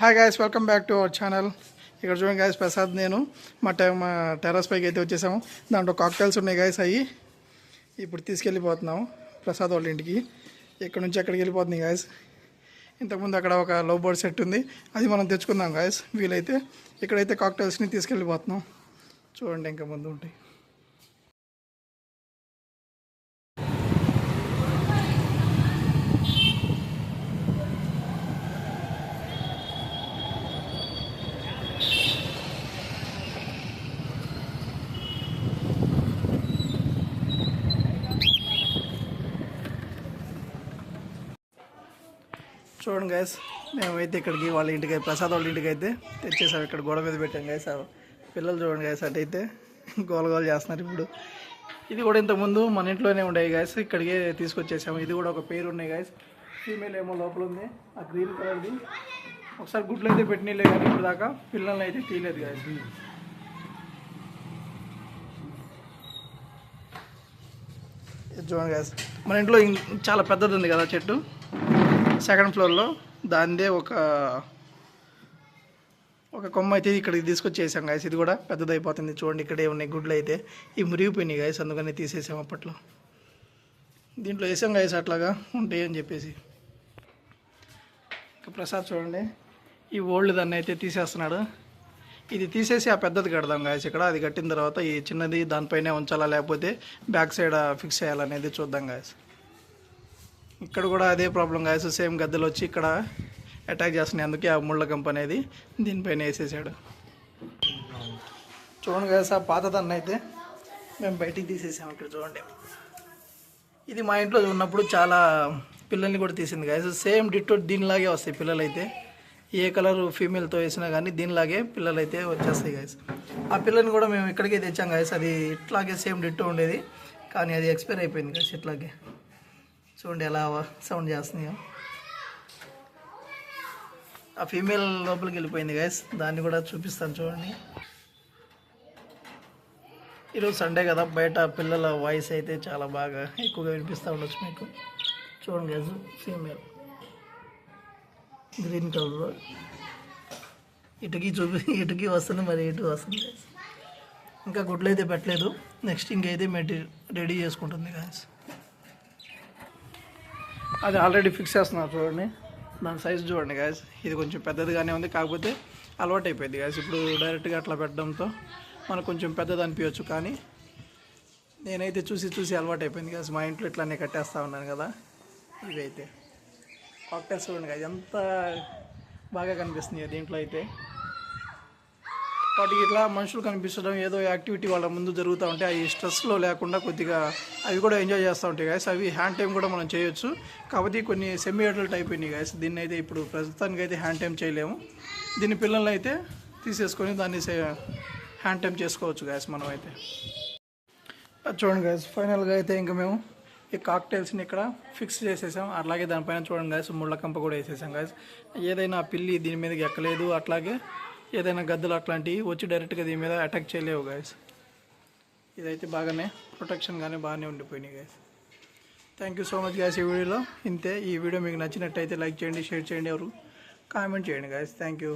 Hi guys welcome back to our channel ఇక్కడ చూడండి guys Prasad నేను. మా టైం మా టెర్రస్ పైకి అయితే వచ్చేసాము. దాంట్లో కాక్టైల్స్ ఉన్నాయి గాయస్ అవి ఇప్పుడు తీసుకెళ్ళిపోతున్నాము ప్రసాద్ వాళ్ళ ఇంటికి. ఇక్కడ నుంచి అక్కడికి వెళ్ళిపోతుంది గాయస్ ఇంతకుముందు అక్కడ ఒక లో బోర్డ్ సెట్ ఉంది. అది మనం తెచ్చుకుందాం గాయస్ వీలైతే. ఇక్కడైతే కాక్టైల్స్ని తీసుకెళ్ళిపోతున్నాం. చూడండి ఇంకా ముందు ఉంటాయి. చూడండి గైస్ మేమైతే ఇక్కడికి వాళ్ళ ఇంటికి ప్రసాద్ వాళ్ళ ఇంటికి అయితే తెచ్చేసాం. ఇక్కడ గోడ మీద పెట్టాం గైస్ ఆ పిల్లలు చూడండి గైస్ అటైతే గోల గోల చేస్తున్నారు ఇప్పుడు. ఇది కూడా ఇంతకుముందు మన ఇంట్లోనే ఉండేవి గాయస్ ఇక్కడికే తీసుకొచ్చేసాము. ఇది కూడా ఒక పేరు ఉన్నాయి గాయస్ ఫీమేల్ ఏమో లోపల ఉంది. ఆ గ్రీన్ కలర్ది ఒకసారి గుడ్లు అయితే పెట్టినలే కానీ ఇప్పుడు దాకా పిల్లల్ని అయితే తీయలేదు గాయస్ చూడండి గాయస్ మన ఇంట్లో చాలా పెద్దది ఉంది కదా చెట్టు. సెకండ్ ఫ్లోర్లో దాందే ఒక ఒక కొమ్మ అయితే ఇక్కడికి తీసుకొచ్చేసాం గాయస్ ఇది కూడా పెద్దదైపోతుంది. చూడండి ఇక్కడే ఉన్నాయి గుడ్లు అయితే. ఇవి మురిగిపోయినాయి గాయస్ అందుకని తీసేసాం అప్పట్లో. దీంట్లో వేసాం గాయస్ అట్లాగా ఉంటాయి అని చెప్పేసి. ఇంకా ప్రసాద్ చూడండి. ఈ ఓల్డ్ దాన్ని అయితే తీసేస్తున్నాడు. ఇది తీసేసి ఆ పెద్దది కడదాం గాయస్ ఇక్కడ అది కట్టిన తర్వాత ఈ చిన్నది దానిపైనే ఉంచాలా లేకపోతే బ్యాక్ సైడ్ ఫిక్స్ చేయాలనేది చూద్దాం గాయస్ ఇక్కడ కూడా అదే ప్రాబ్లం కాదు సేమ్ గద్దెలు వచ్చి ఇక్కడ అటాక్ చేస్తున్నాయి. అందుకే ఆ ముళ్ళ కంప అనేది దీనిపైన వేసేసాడు. చూడండి కదా ఆ పాతదన్న అయితే మేము బయటికి తీసేసాము ఇక్కడ చూడండి. ఇది మా ఇంట్లో ఉన్నప్పుడు చాలా పిల్లల్ని కూడా తీసింది గాయస్ సేమ్ డిట్టో దీనిలాగే వస్తాయి పిల్లలు అయితే ఏ కలర్ ఫీమేల్తో వేసినా కానీ దీనిలాగే పిల్లలు అయితే వచ్చేస్తాయి గాయస్ ఆ పిల్లని కూడా మేము ఇక్కడికే తెచ్చాం గాయస్ అది ఇట్లాగే సేమ్ డిట్టో ఉండేది. కానీ అది ఎక్స్పైర్ అయిపోయింది గాయస్ ఇట్లాగే. చూడండి ఎలా సౌండ్ చేస్తున్నాయో. ఆ ఫీమేల్ లోపలికి వెళ్ళిపోయింది గైస్ దాన్ని కూడా చూపిస్తాను చూడండి. ఈరోజు సండే కదా బయట పిల్లల వాయిస్ అయితే చాలా బాగా ఎక్కువగా వినిపిస్తూ ఉండొచ్చు మీకు. చూడండి గైస్ ఫీమేల్ గ్రీన్ కలర్ ఇటుకి చూపి ఇటుకి వస్తుంది మరి ఇటు వస్తుంది ఇంకా గుడ్లు అయితే పెట్టలేదు. నెక్స్ట్ ఇంకైతే మెటీరియల్ రెడీ చేసుకుంటుంది గాయస్ అది ఆల్రెడీ ఫిక్స్ చేస్తున్నారు చూడండి. దాని సైజ్ చూడండి గాయస్ ఇది కొంచెం పెద్దదిగానే ఉంది కాకపోతే అలవాటు అయిపోయింది గాయస్ ఇప్పుడు డైరెక్ట్గా అట్లా పెట్టడంతో మనకు కొంచెం పెద్దది అనిపించవచ్చు కానీ నేనైతే చూసి చూసి అలవాటు అయిపోయింది గాయస్ మా ఇంట్లో ఇట్లానే కట్టేస్తూ ఉన్నాను కదా. ఇవైతే. కాక్టైల్స్ చూడండి గాయస్ ఎంత బాగా కనిపిస్తుంది దీంట్లో అయితే. వాటికి ఇట్లా మనుషులు కనిపించడం ఏదో యాక్టివిటీ వాళ్ళ ముందు జరుగుతూ ఉంటే అవి స్ట్రెస్లో లేకుండా కొద్దిగా అవి కూడా ఎంజాయ్ చేస్తూ ఉంటాయి గాయస్ అవి హ్యాండ్ టైం కూడా మనం చేయొచ్చు. కాబట్టి కొన్ని సెమీ అడల్ట్ అయిపోయినాయి గాయస్ దీన్ని అయితే ఇప్పుడు ప్రస్తుతానికి అయితే హ్యాండ్ టైం చేయలేము. దీని పిల్లల్ని అయితే తీసేసుకొని దాన్ని హ్యాండ్ టైం చేసుకోవచ్చు గాయస్ మనం అయితే. చూడండి గాయస్ ఫైనల్గా అయితే ఇంకా మేము ఈ కాక్టైల్స్ని ఇక్కడ ఫిక్స్ చేసేసాం. అట్లాగే దానిపైన చూడండి గాయస్ ముళ్ళ కంప కూడా వేసేసాం గాయస్ ఏదైనా పిల్లి దీని మీదకి ఎక్కలేదు. అట్లాగే ఏదైనా గద్దలు అట్లాంటివి వచ్చి డైరెక్ట్గా దీని మీద అటాక్ చేయలేవు గాయస్ ఇదైతే బాగానే ప్రొటెక్షన్ కానీ బాగానే ఉండిపోయినాయి guys thank you so much guys ఈ వీడియోలో. ఇంతే ఈ వీడియో మీకు నచ్చినట్టయితే లైక్ చేయండి షేర్ చేయండి ఎవరు కామెంట్ చేయండి గాయస్ థ్యాంక్ యూ